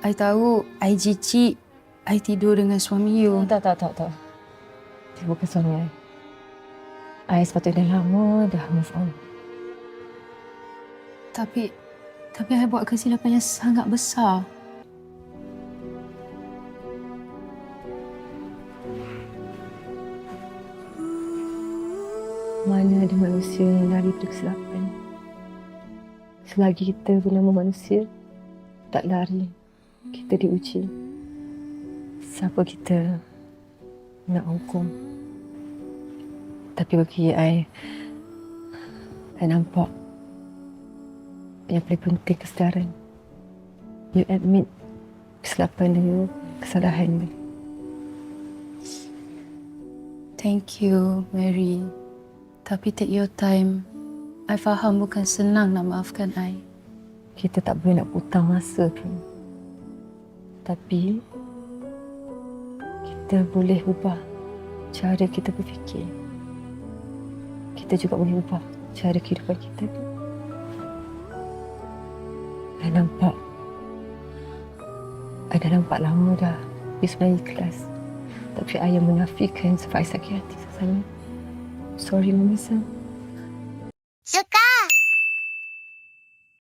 I tahu I jijik I tidur dengan suami you. Tak, tak, tak, tak. Dia bukan suami I. I sepatutnya lama dah move on. Tapi tapi I buat kesilapan yang sangat besar. Mana ada manusia yang lari dari kesilapan. Selagi kita bernama manusia, tak lari, kita diuji. Siapa kita nak hukum. Tapi bagi I, I nampak yang paling penting kesedaran. You admit kesilapan dia, kesalahan dia. Thank you, Mary. Tapi take your time. I faham bukan senang nak maafkan I. kita tak boleh nak putang masa pun. Tapi kita boleh ubah cara kita berfikir. Kita juga boleh ubah cara kehidupan kita. Saya nampak ada nampak lama dah dia sebenarnya ikhlas. Tapi ayah menafikan sebab saya sakit hati sesama. Sorry, Mama Sam. Suka